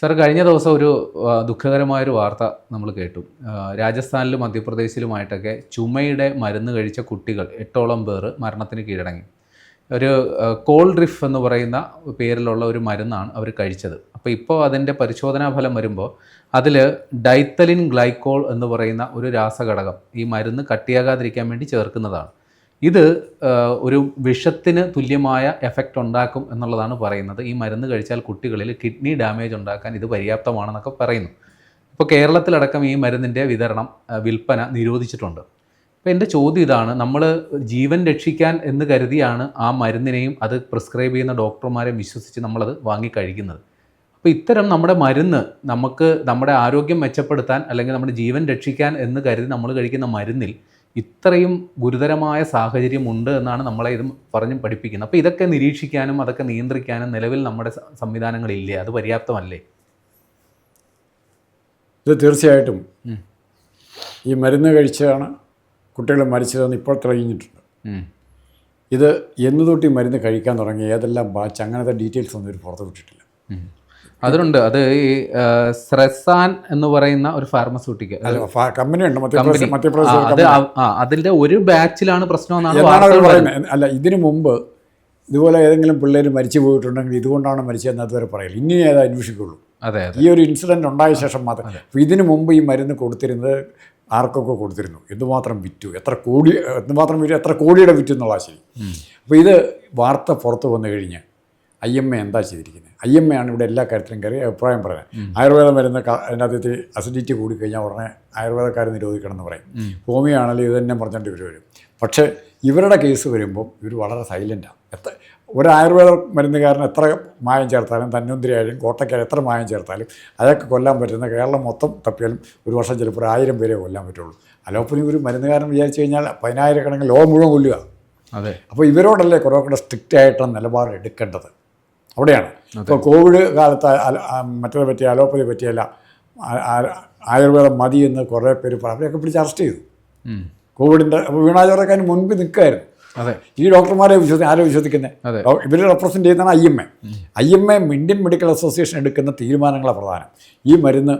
Sir കഴിഞ്ഞ ദിവസം ഒരു ദുഃഖകരമായൊരു വാർത്ത നമ്മൾ കേട്ടു. രാജസ്ഥാനിലും മധ്യപ്രദേശിലുമായിട്ടൊക്കെ ചുമയുടെ മരുന്ന് കഴിച്ച കുട്ടികൾ എട്ടോളം പേർ മരണത്തിന് കീഴടങ്ങി. ഒരു കോൾഡ് കോൾഡ്രിഫ് എന്ന് പറയുന്ന പേരിലുള്ള ഒരു മരുന്നാണ് അവർ കഴിച്ചത്. അപ്പോൾ ഇപ്പോൾ അതിന്റെ പരിശോധനാ ഫലം വരുമ്പോൾ അതിൽ ഡൈത്തലിൻ ഗ്ലൈക്കോൾ എന്ന് പറയുന്ന ഒരു രാസഘടകം ഈ മരുന്ന് കട്ടിയാകാതിരിക്കാൻ വേണ്ടി ചേർക്കുന്നതാണ്. ഇത് ഒരു വിഷത്തിന് തുല്യമായ എഫക്റ്റ് ഉണ്ടാക്കും എന്നുള്ളതാണ് പറയുന്നത്. ഈ മരുന്ന് കഴിച്ചാൽ കുട്ടികളിൽ കിഡ്നി ഡാമേജ് ഉണ്ടാക്കാൻ ഇത് പര്യാപ്തമാണെന്നൊക്കെ പറയുന്നു. ഇപ്പോൾ കേരളത്തിലടക്കം ഈ മരുന്നിന്റെ വിതരണം വിൽപ്പന നിരോധിച്ചിട്ടുണ്ട്. അപ്പോൾ എന്റെ ചോദ്യം ഇതാണ് നമ്മൾ ജീവൻ രക്ഷിക്കാൻ എന്ന് കരുതിയാണ് ആ മരുന്നിനെയും അത് പ്രിസ്ക്രൈബ് ചെയ്യുന്ന ഡോക്ടർമാരെ വിശ്വസിച്ച് നമ്മളത് വാങ്ങി കഴിക്കുന്നത്. അപ്പോൾ ഇത്തരം നമ്മുടെ മരുന്ന് നമുക്ക് നമ്മുടെ ആരോഗ്യം മെച്ചപ്പെടുത്താൻ അല്ലെങ്കിൽ നമ്മുടെ ജീവൻ രക്ഷിക്കാൻ എന്ന് കരുതി നമ്മൾ കഴിക്കുന്ന മരുന്നിൽ ഇത്രയും ഗുരുതരമായ സാഹചര്യം ഉണ്ട് എന്നാണ് നമ്മളെ ഇത് പറഞ്ഞ് പഠിപ്പിക്കുന്നത്. അപ്പോൾ ഇതൊക്കെ നിരീക്ഷിക്കാനും അതൊക്കെ നിയന്ത്രിക്കാനും നിലവിൽ നമ്മുടെ സംവിധാനങ്ങളില്ലേ? അത് പര്യാപ്തമല്ലേ? ഇത് തീർച്ചയായിട്ടും. ഈ മരുന്ന് കഴിച്ചാണ് കുട്ടികൾ മരിച്ചതെന്ന് ഇപ്പോൾ തെളിഞ്ഞിട്ടുണ്ട്. ഇത് എന്നു തൊട്ട് മരുന്ന് കഴിക്കാൻ തുടങ്ങി ഏതെല്ലാം ബാച്ച് അങ്ങനത്തെ ഡീറ്റെയിൽസ് ഒന്നും ഇവർ പുറത്ത് വിട്ടിട്ടില്ല. അതിലുണ്ട്. അത് ഈ സ്രെസാൻ എന്ന് പറയുന്ന ഒരു ഫാർമസ്യൂട്ടിക്കൽ കമ്പനി. ഉണ്ട് അത് അതിന്റെ ഒരു ബാച്ചിലാണ് പ്രശ്നം എന്നാണ് അല്ല ഇതിനു മുമ്പ് ഇതുപോലെ ഏതെങ്കിലും പിള്ളേർ മരിച്ചു പോയിട്ടുണ്ടെങ്കിൽ ഇതുകൊണ്ടാണ് മരിച്ചതെന്ന് അതുവരെ പറയില്ല. ഇനി ഏതാ അന്വേഷിക്കുള്ളൂ. അതെ ഈ ഒരു ഇൻസിഡന്റ് ഉണ്ടായ ശേഷം മാത്രം. ഇതിനു മുമ്പ് ഈ മരുന്ന് കൊടുത്തിരുന്നത് ആർക്കൊക്കെ കൊടുത്തിരുന്നു? എന്തുമാത്രം വിറ്റു? എത്ര കോടി എന്തുമാത്രം വിറ്റു? എത്ര കോടിയുടെ വിറ്റു എന്നുള്ള ശരി. അപ്പോൾ ഇത് വാർത്ത പുറത്തു വന്നു കഴിഞ്ഞ് ഐ എം എ എന്താ ചെയ്തിരിക്കുന്നത് ഐ എം എ ആണ് ഇവിടെ എല്ലാ കാര്യത്തിലും കയറി അഭിപ്രായം പറയുന്നത് ആയുർവേദ മരുന്ന് ക- അതിനകത്ത് അസിഡിറ്റി കൂടിക്കഴിഞ്ഞാൽ ഉടനെ ആയുർവേദക്കാർ നിരോധിക്കണം എന്ന് പറയും. ഹോമിയോ ആണെങ്കിലും ഇത് തന്നെ പറഞ്ഞുകൊണ്ട് ഇവർ വരും. പക്ഷേ ഇവരുടെ കേസ് വരുമ്പോൾ ഇവർ വളരെ സൈലന്റാണ് എത്ര ഒരു ആയുർവേദ മരുന്നുകാരൻ എത്ര മായം ചേർത്താലും തന്നൊന്തിരി ആയാലും കോട്ടയ്ക്കായാലും എത്ര മായം ചേർത്താലും അതൊക്കെ കൊല്ലാൻ പറ്റുന്ന കേരളം മൊത്തം തപ്പിയാലും ഒരു വർഷം ചിലപ്പോൾ ഒരു ആയിരം പേരെ കൊല്ലാൻ പറ്റുള്ളൂ. അലോപ്പനി ഒരു മരുന്നുകാരൻ വിചാരിച്ചു കഴിഞ്ഞാൽ പതിനായിരക്കണക്കിന് ലോകം മുഴുവൻ കൊല്ലുക. അതെ. അപ്പോൾ ഇവരോടല്ലേ കുറേ കൂടെ സ്ട്രിക്റ്റ് ആയിട്ടുള്ള നിലപാട് എടുക്കേണ്ടത്? അവിടെയാണ്. ഇപ്പോൾ കോവിഡ് കാലത്ത് മറ്റൊരു പറ്റിയ അലോപ്പതി പറ്റിയല്ല ആയുർവേദം മതി എന്ന് കുറേ പേര് അവരെയൊക്കെ പിടിച്ച് അറസ്റ്റ് ചെയ്തു. കോവിഡിന്റെ അപ്പോൾ അതിന് മുൻപ് നിൽക്കുമായിരുന്നു അതെ. ഈ ഡോക്ടർമാരെ വിശ്വസി ആരെ വിശ്വസിക്കുന്നത്. ഇവർ റെപ്രസെന്റ് ചെയ്യുന്നതാണ് I M A. I M A Indian medical association എടുക്കുന്ന തീരുമാനങ്ങളാണ് പ്രധാനം. ഈ മരുന്ന്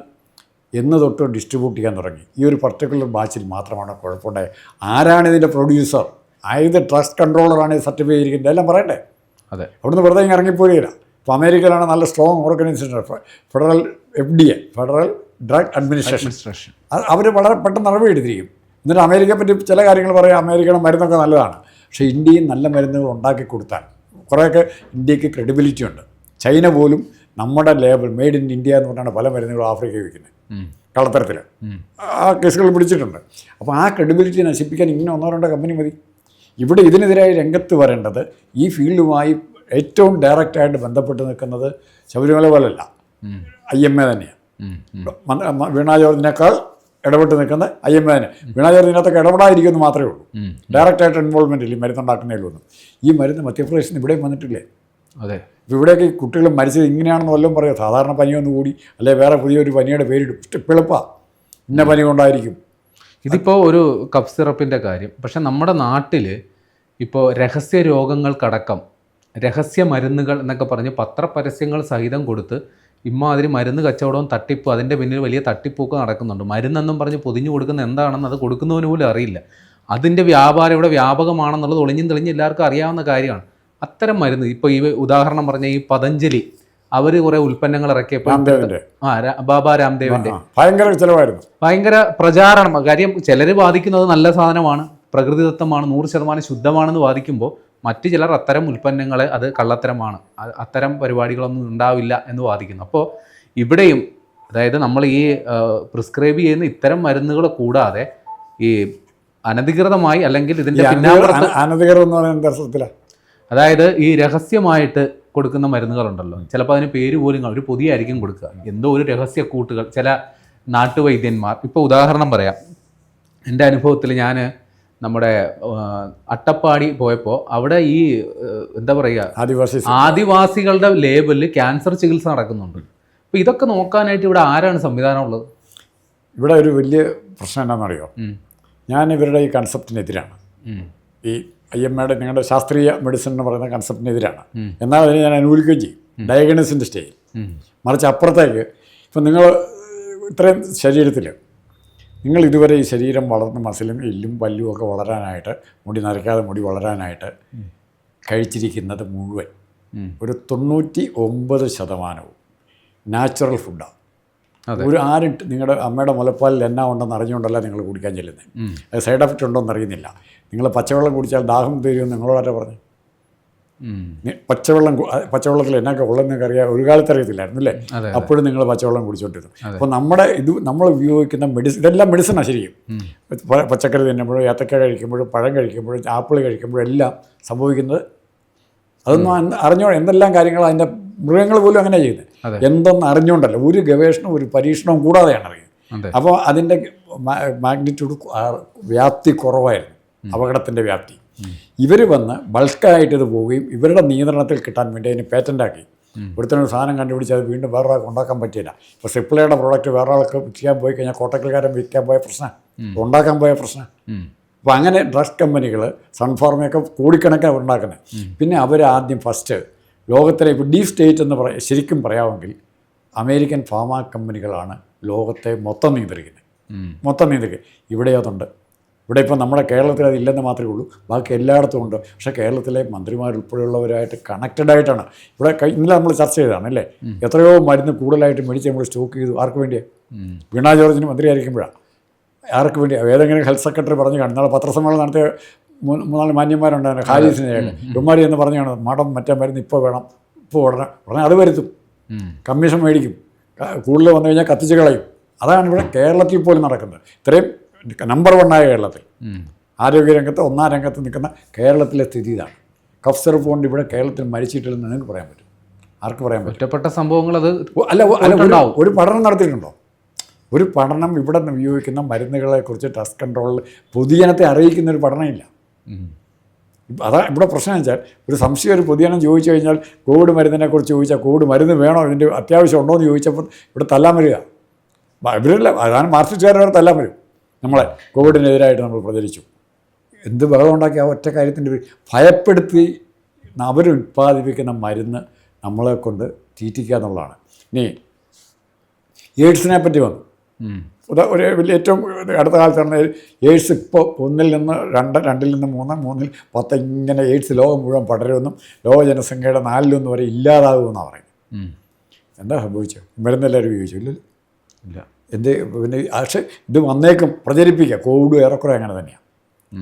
എന്ന് തൊട്ട് ഡിസ്ട്രിബ്യൂട്ട് ചെയ്യാൻ തുടങ്ങി. ഈ ഒരു പർട്ടിക്കുലർ ബാച്ചിൽ മാത്രമാണ് കുഴപ്പമുണ്ടായത്. ആരാണ് ഇതിന്റെ പ്രൊഡ്യൂസർ ആയത് ഡ്രഗ്സ് കൺട്രോളറാണ് സർട്ടിഫൈ ചെയ്തിരിക്കുന്നത്? എല്ലാം പറയണ്ടേ? അതെ. അവിടുന്ന് വെറുതെ ഇങ്ങനെ ഇറങ്ങിപ്പോയില്ല ഇപ്പോൾ അമേരിക്കയിലാണ് നല്ല strong organisation federal F D A federal drug administration അവർ വളരെ പെട്ടെന്ന് നടപടി എടുത്തിരിക്കും എന്നിട്ട് അമേരിക്കയെ പറ്റി ചില കാര്യങ്ങൾ പറയാം. അമേരിക്കയുടെ മരുന്നൊക്കെ നല്ലതാണ്. പക്ഷേ ഇന്ത്യയും നല്ല മരുന്നുകൾ ഉണ്ടാക്കി കൊടുത്താൽ കുറേയൊക്കെ ഇന്ത്യയ്ക്ക് ക്രെഡിബിലിറ്റി ഉണ്ട്. ചൈന പോലും നമ്മുടെ ലേബൽ മെയ്ഡ് ഇൻ ഇന്ത്യ എന്ന് പറഞ്ഞാണ് പല മരുന്നുകളും ആഫ്രിക്കയിൽ വയ്ക്കുന്നത്. കള്ളത്തരത്തിൽ ആ കേസുകൾ പിടിച്ചിട്ടുണ്ട്. അപ്പോൾ ആ ക്രെഡിബിലിറ്റി നശിപ്പിക്കാൻ ഇങ്ങനെ ഒന്നോ രണ്ടോ കമ്പനി മതി. ഇവിടെ ഇതിനെതിരായി രംഗത്ത് വരേണ്ടത് ഈ ഫീൽഡുമായി ഏറ്റവും ഡയറക്റ്റായിട്ട് ബന്ധപ്പെട്ട് നിൽക്കുന്നത് ശബരിമല പോലല്ല. അല്ല ഐ എം എ തന്നെയാണ് വീണാ ജോർജിനേക്കാൾ ഇടപെട്ട് നിൽക്കുന്ന ഐ എം എ തന്നെ. വീണാ ജോർജ് ഇടപെടാതിരിക്കുമെന്ന് മാത്രമേ ഉള്ളൂ. ഡയറക്റ്റായിട്ട് ഇൻവോൾവ്മെന്റ് ഇല്ല? മരുന്നുണ്ടാക്കുന്നതിലൊന്നും ഈ മരുന്ന് മധ്യപ്രദേശിൽ നിന്ന് ഇവിടെയും വന്നിട്ടില്ലേ? അതെ. ഇപ്പോൾ ഇവിടെയൊക്കെ കുട്ടികൾ മരിച്ചത് ഇങ്ങനെയാണെന്ന് വല്ലതും പറയാം. സാധാരണ പനിയൊന്നുകൂടി അല്ലെ വേറെ പുതിയൊരു പനിയുടെ പേരിടും. ഇഷ്ടപ്പെളുപ്പാണ് ഇന്ന പനി കൊണ്ടായിരിക്കും. ഇതിപ്പോൾ ഒരു കഫ് സിറപ്പിന്റെ കാര്യം. പക്ഷെ നമ്മുടെ നാട്ടിൽ ഇപ്പോൾ രഹസ്യ രോഗങ്ങൾക്കടക്കം രഹസ്യ മരുന്നുകൾ എന്നൊക്കെ പറഞ്ഞ് പത്രപരസ്യങ്ങൾ സഹിതം കൊടുത്ത് ഇമ്മാതിരി മരുന്ന് കച്ചവടവും തട്ടിപ്പ് അതിന്റെ പിന്നിൽ വലിയ തട്ടിപ്പൊക്കെ നടക്കുന്നുണ്ട്. മരുന്നെന്നും പറഞ്ഞ് പൊതിഞ്ഞു കൊടുക്കുന്ന എന്താണെന്ന് അത് കൊടുക്കുന്നവന് പോലും അറിയില്ല. അതിന്റെ വ്യാപാരം ഇവിടെ വ്യാപകമാണെന്നുള്ളത് ഒളിഞ്ഞും തെളിഞ്ഞ് എല്ലാവർക്കും അറിയാവുന്ന കാര്യമാണ്. അത്തരം മരുന്ന് ഇപ്പോൾ ഈ ഉദാഹരണം പറഞ്ഞ ഈ പതഞ്ജലി അവർ കുറെ ഉൽപ്പന്നങ്ങൾ ഇറക്കിയപ്പോൾ ആ ബാബ രാംദേവിന്റെ ഭയങ്കര ചിലവായിരുന്നു ഭയങ്കര പ്രചാരണം. കാര്യം ചിലർ വാദിക്കുന്നത് നല്ല സാധനമാണ് പ്രകൃതിദത്തമാണ് നൂറ് ശതമാനം ശുദ്ധമാണെന്ന് വാദിക്കുമ്പോൾ മറ്റു ചിലർ അത്തരം ഉൽപ്പന്നങ്ങൾ അത് കള്ളത്തരമാണ്. അത്തരം പരിപാടികളൊന്നും ഉണ്ടാവില്ല എന്ന് വാദിക്കുന്നു. അപ്പോൾ ഇവിടെയും അതായത് നമ്മൾ ഈ പ്രിസ്ക്രൈബ് ചെയ്യുന്ന ഇത്തരം മരുന്നുകൾ കൂടാതെ ഈ അനധികൃതമായി അല്ലെങ്കിൽ ഇതിന്റെ അനധികൃതം അതായത് ഈ രഹസ്യമായിട്ട് കൊടുക്കുന്ന മരുന്നുകളുണ്ടല്ലോ. ചിലപ്പോൾ അതിന് പേര് പോലും അവർ ഒരു പൊതിയായിരിക്കും കൊടുക്കുക. എന്തോ ഒരു രഹസ്യ കൂട്ടുകൾ. ചില നാട്ടുവൈദ്യന്മാർ ഇപ്പോൾ ഉദാഹരണം പറയാം. എന്റെ അനുഭവത്തിൽ ഞാൻ നമ്മുടെ അട്ടപ്പാടി പോയപ്പോൾ അവിടെ ഈ എന്താ പറയുക ആദിവാസി ആദിവാസികളുടെ ലേബലിൽ ക്യാൻസർ ചികിത്സ നടക്കുന്നുണ്ട്. അപ്പോൾ ഇതൊക്കെ നോക്കാനായിട്ട് ഇവിടെ ആരാണ് സംവിധാനം ഉള്ളത്? ഇവിടെ ഒരു വലിയ പ്രശ്നം എന്താണെന്നറിയോ? ഞാൻ ഇവരുടെ ഈ കൺസെപ്റ്റിനെതിരാണ്. ഈ ഐ എം എയുടെ നിങ്ങളുടെ ശാസ്ത്രീയ മെഡിസിൻ എന്ന് പറയുന്ന കൺസെപ്റ്റിനെതിരാണ് എന്നാൽ അതിനെ ഞാൻ അനുകൂലിക്കുകയും ചെയ്യും. ഡയഗ്നോസിന്റെ സ്റ്റേജിൽ. മറിച്ച് അപ്പുറത്തേക്ക് ഇപ്പം നിങ്ങൾ ഇത്രയും ശരീരത്തിൽ നിങ്ങൾ ഇതുവരെ ഈ ശരീരം വളർന്ന് മസിലും എല്ലും പല്ലും ഒക്കെ വളരാനായിട്ട് മുടി നരയ്ക്കാതെ മുടി വളരാനായിട്ട് കഴിച്ചിരിക്കുന്നത് മുഴുവൻ ഒരു തൊണ്ണൂറ്റി ഒമ്പത് ശതമാനവും നാച്ചുറൽ ഫുഡാണ്. ഒരു ആരും നിങ്ങളുടെ അമ്മയുടെ മുലപ്പാലിൽ എന്നാ ഉണ്ടെന്ന് അറിഞ്ഞുകൊണ്ടല്ല നിങ്ങൾ കുടിക്കാൻ ചെല്ലുന്നത്. അത് സൈഡ് എഫക്റ്റ് ഉണ്ടോ എന്ന് അറിയുന്നില്ല. നിങ്ങൾ പച്ചവെള്ളം കുടിച്ചാൽ ദാഹം തീരുമെന്ന് നിങ്ങളോടാരെ പറഞ്ഞു പച്ചവെള്ളം പച്ചവെള്ളത്തിൽ എന്നൊക്കെ ഉള്ളതെന്നൊക്കെ അറിയാം. ഒരു കാലത്ത് അറിയത്തില്ലായിരുന്നു അല്ലേ? അപ്പോഴും നിങ്ങൾ പച്ചവെള്ളം കുടിച്ചോണ്ടിരുന്നു. അപ്പോൾ നമ്മുടെ ഇത് നമ്മൾ ഉപയോഗിക്കുന്ന മെഡിസിൻ ഇതെല്ലാം മെഡിസിനാണ് ശരിക്കും. പച്ചക്കറി തിന്നുമ്പോഴും ഏത്തക്ക കഴിക്കുമ്പോഴും പഴം കഴിക്കുമ്പോഴും ആപ്പിൾ കഴിക്കുമ്പോഴും എല്ലാം സംഭവിക്കുന്നത് അതൊന്നും അറിഞ്ഞോ എന്തെല്ലാം കാര്യങ്ങൾ അതിന്റെ മൃഗങ്ങൾ പോലും അങ്ങനെ. ചെയ്യുന്നത് എന്തെന്ന് അറിഞ്ഞുകൊണ്ടല്ല ഒരു ഗവേഷണവും ഒരു പരീക്ഷണവും കൂടാതെയാണ് അറിയുന്നത്. അപ്പോൾ അതിന്റെ മാഗ്നിറ്റ്യൂഡ് വ്യാപ്തി കുറവായിരുന്നു. അപകടത്തിന്റെ വ്യാപ്തി. ഇവർ വന്ന് ബൾക്കായിട്ട് ഇത് പോവുകയും ഇവരുടെ നിയന്ത്രണത്തിൽ കിട്ടാൻ വേണ്ടി അതിന് പേറ്റന്റാക്കി ഒരു സാധനം കണ്ടുപിടിച്ച് അത് വീണ്ടും വേറൊരാൾക്ക് ഉണ്ടാക്കാൻ പറ്റിയില്ല. ഇപ്പോൾ സിപ്ലയുടെ പ്രോഡക്റ്റ് വേറെ ആൾക്ക് വിൽക്കാൻ പോയി കഴിഞ്ഞാൽ കോട്ടക്കൽക്കാരൻ വിൽക്കാൻ പോയ പ്രശ്നം. ഉണ്ടാക്കാൻ പോയ പ്രശ്നം. അപ്പോൾ അങ്ങനെ ഡ്രഗ്സ് കമ്പനികൾ സൺഫാർമയൊക്കെ കോടിക്കണക്കിന് ഉണ്ടാക്കുന്നത് പിന്നെ അവർ ആദ്യം ഫസ്റ്റ് ലോകത്തിലെ ഇപ്പോൾ ഡീപ് സ്റ്റേറ്റ് എന്ന് പറ ശരിക്കും പറയാമെങ്കിൽ അമേരിക്കൻ ഫാമ കമ്പനികളാണ് ലോകത്തെ മൊത്തം നിയന്ത്രിക്കുന്നത്. മൊത്തം നിയന്ത്രിക്കുക ഇവിടെ അതുണ്ട്. ഇവിടെ ഇപ്പോൾ നമ്മുടെ കേരളത്തിൽ അതില്ലെന്ന് മാത്രമേ ഉള്ളൂ. ബാക്കി എല്ലായിടത്തും ഉണ്ട്. പക്ഷേ കേരളത്തിലെ മന്ത്രിമാരുൾപ്പെടെയുള്ളവരായിട്ട് കണക്റ്റഡ് ആയിട്ടാണ്. ഇവിടെ ഇന്നലെ നമ്മൾ ചർച്ച ചെയ്തതാണ് അല്ലേ? എത്രയോ മരുന്ന് കൂടുതലായിട്ട് മേടിച്ച് നമ്മൾ സ്റ്റോക്ക് ചെയ്തു. ആർക്ക് വേണ്ടിയാണ് വീണാ ജോർജിന് മന്ത്രിയായിരിക്കുമ്പോഴാണ് ആർക്ക് വേണ്ടി? ഏതെങ്കിലും ഹെൽത്ത് സെക്രട്ടറി പറഞ്ഞു കാണും നാളെ പത്രസമ്മേളനം നടത്തിയ മൂന്നാൽ മാന്യന്മാരുണ്ടായിരുന്നു ഹാരിസിനെയാണ് ഉമ്മാരി എന്ന് പറഞ്ഞാണ് മഠം മറ്റേ മരുന്ന് ഇപ്പോൾ വേണം ഇപ്പോൾ ഉടനെ ഉടനെ അത് വരുത്തും. കമ്മീഷൻ മേടിക്കും. കൂടുതൽ വന്നു കഴിഞ്ഞാൽ കത്തിച്ച് കളയും. അതാണ് ഇവിടെ കേരളത്തിൽ പോലും നടക്കുന്നത്. ഇത്രയും നമ്പർ വണ്ണായ കേരളത്തിൽ. ആരോഗ്യ ആരോഗ്യരംഗത്ത് ഒന്നാം രംഗത്ത് നിൽക്കുന്ന കേരളത്തിലെ സ്ഥിതി ഇതാണ്. കഫ് സിറപ്പ് കൊണ്ട് ഇവിടെ കേരളത്തിൽ മരിച്ചിട്ടില്ലെന്ന് നിങ്ങൾക്ക് പറയാൻ പറ്റും. ആർക്ക് പറയാൻ പറ്റും? ഒറ്റപ്പെട്ട സംഭവങ്ങൾ അത് അല്ല അല്ല ഒരു- പഠനം നടത്തിയിട്ടുണ്ടോ? ഒരു പഠനം ഇവിടെ നിന്ന് ഉപയോഗിക്കുന്ന മരുന്നുകളെക്കുറിച്ച് ടെസ്റ്റ് കൺട്രോളിൽ പൊതുജനത്തെ അറിയിക്കുന്ന ഒരു പഠനമില്ല അതാ ഇവിടെ പ്രശ്നം വെച്ചാൽ ഒരു സംശയം ഒരു പൊതുജനം ചോദിച്ചു കഴിഞ്ഞാൽ കോവിഡ് മരുന്നിനെ കുറിച്ച് ചോദിച്ചാൽ കോവിഡ് മരുന്ന് വേണോ? ഇതിന്റെ അത്യാവശ്യം ഉണ്ടോ എന്ന് ചോദിച്ചപ്പോൾ ഇവിടെ തല്ലാൻ വരിക. ഇവരല്ല. അതാണ് മാർക്സിസ്റ്റുകാരവർ തല്ലാൻ വരും. നമ്മളെ കോവിഡിനെതിരായിട്ട് നമ്മൾ പ്രചരിച്ചു. എന്ത് ബഹളം ഉണ്ടാക്കി ആ ഒറ്റ കാര്യത്തിന്റെ ഭയപ്പെടുത്തി അവർ ഉൽപ്പാദിപ്പിക്കുന്ന മരുന്ന് നമ്മളെ കൊണ്ട് തീറ്റിക്കുക എന്നുള്ളതാണ്. ഇനി എയ്ഡ്സിനെ പറ്റി വന്നു. ഒരു വലിയ ഏറ്റവും അടുത്ത കാലത്താണ് എയ്ഡ്സ് ഇപ്പോൾ ഒന്നിൽ നിന്ന് രണ്ട് രണ്ടിൽ നിന്ന് മൂന്ന് മൂന്നിൽ പത്ത് ഇങ്ങനെ എയ്ഡ്സ് ലോകം മുഴുവൻ പടരുമെന്നും ലോക ജനസംഖ്യയുടെ നാലിലൊന്നും വരെ ഇല്ലാതാകുമെന്നാണ് പറയുന്നത്. എന്താ സംഭവിച്ചത് മരുന്നെല്ലാവരും ഉപയോഗിച്ചു? ഇല്ല ഇല്ല. എന്ത് പിന്നെ പക്ഷേ ഇത് വന്നേക്കും പ്രചരിപ്പിക്കുക കോവിഡ് ഏറെക്കുറെ അങ്ങനെ തന്നെയാണ്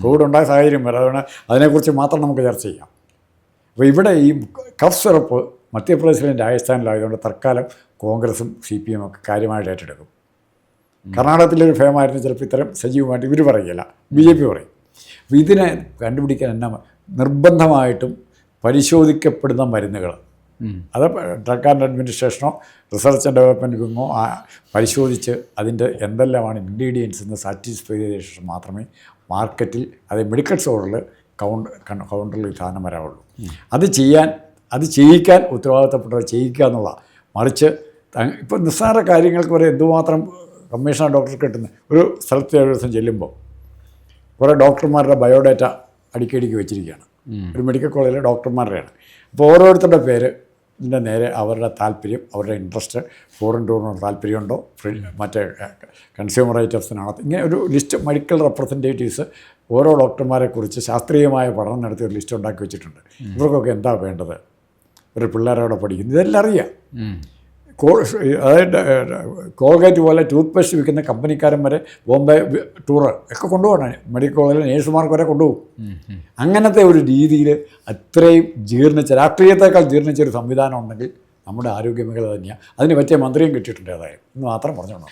കോവിഡ് ഉണ്ടായ സാഹചര്യം വരെ. അതുകൊണ്ട് അതിനെക്കുറിച്ച് മാത്രം നമുക്ക് ചർച്ച ചെയ്യാം. അപ്പോൾ ഇവിടെ ഈ കഫ് സിറപ്പ് മധ്യപ്രദേശിലും രാജസ്ഥാനിലായതുകൊണ്ട് തൽക്കാലം കോൺഗ്രസും സി പി എം ഒക്കെ കാര്യമായിട്ട് ഏറ്റെടുക്കും. കർണാടകത്തിലൊരു ഫേമായിരുന്നു ചിലപ്പോൾ ഇത്തരം സജീവമായിട്ട് ഇവർ പറയുകയില്ല. ബി ജെ പി പറയും. അപ്പോൾ ഇതിനെ കണ്ടുപിടിക്കാൻ എന്നാ നിർബന്ധമായിട്ടും പരിശോധിക്കപ്പെടുന്ന മരുന്നുകൾ. അത് ഡ്രഗ് ആൻഡ് അഡ്മിനിസ്ട്രേഷനോ റിസർച്ച് ആൻഡ് ഡെവലപ്മെന്റ് വിങ്ങോ പരിശോധിച്ച് അതിന്റെ എന്തെല്ലാമാണ് ഇൻഗ്രീഡിയൻസ് എന്ന് സാറ്റിസ്ഫൈ ചെയ്ത ശേഷം മാത്രമേ മാർക്കറ്റിൽ അത് മെഡിക്കൽ സ്റ്റോറിൽ കൗണ്ട് കൗണ്ടറിൽ സാധനം വരാവുള്ളൂ. അത് ചെയ്യാൻ അത് ചെയ്യിക്കാൻ ഉത്തരവാദിത്തപ്പെട്ടവർ ചെയ്യിക്കുക എന്നുള്ള മറിച്ച് ഇപ്പോൾ നിസ്സാര കാര്യങ്ങൾക്ക് വരെ എന്തുമാത്രം കമ്മീഷണർ ഡോക്ടർ കിട്ടുന്ന ഒരു സ്ഥലത്ത് ഒരു ദിവസം ചെല്ലുമ്പോൾ കുറേ ഡോക്ടർമാരുടെ ബയോഡാറ്റ അടിക്കടിക്ക് വെച്ചിരിക്കുകയാണ്. ഒരു മെഡിക്കൽ കോളേജിലെ ഡോക്ടർമാരുടെയാണ്. അപ്പോൾ ഓരോരുത്തരുടെ പേര് ഇതിന്റെ നേരെ അവരുടെ താല്പര്യം അവരുടെ ഇൻട്രസ്റ്റ് ഫോറിൻ ടൂറിനോട് താല്പര്യമുണ്ടോ ഫ്രീ മറ്റേ കൺസ്യൂമർ ഐറ്റംസിനാണോ ഇങ്ങനെ ഒരു ലിസ്റ്റ് മെഡിക്കൽ റെപ്രസെന്റേറ്റീവ്സ് ഓരോ ഡോക്ടർമാരെ കുറിച്ച് ശാസ്ത്രീയമായ പഠനം നടത്തി ഒരു ലിസ്റ്റ് ഉണ്ടാക്കി വെച്ചിട്ടുണ്ട്. ഇവർക്കൊക്കെ എന്താ വേണ്ടത്? ഒരു പിള്ളേരവിടെ പഠിക്കുന്നു. ഇതെല്ലാം അറിയാം. അതായത് കോൾഗേറ്റ് പോലെ ടൂത്ത് പേസ്റ്റ് വിൽക്കുന്ന കമ്പനിക്കാരൻ വരെ ബോംബെ ടൂർ ടൂറ് ഒക്കെ കൊണ്ടുപോകണം. മെഡിക്കൽ കോളേജിലെ നേഴ്സുമാർക്ക് വരെ കൊണ്ടുപോകും. അങ്ങനത്തെ ഒരു രീതിയിൽ അത്രയും ജീർണിച്ച രാഷ്ട്രീയത്തെക്കാൾ ജീർണിച്ച ഒരു സംവിധാനം ഉണ്ടെങ്കിൽ നമ്മുടെ ആരോഗ്യ മേഖല തന്നെയാണ് അതിന് പറ്റിയ മന്ത്രിയും കിട്ടിയിട്ടുണ്ട് അതായത് എന്ന് മാത്രം പറഞ്ഞോളൂ.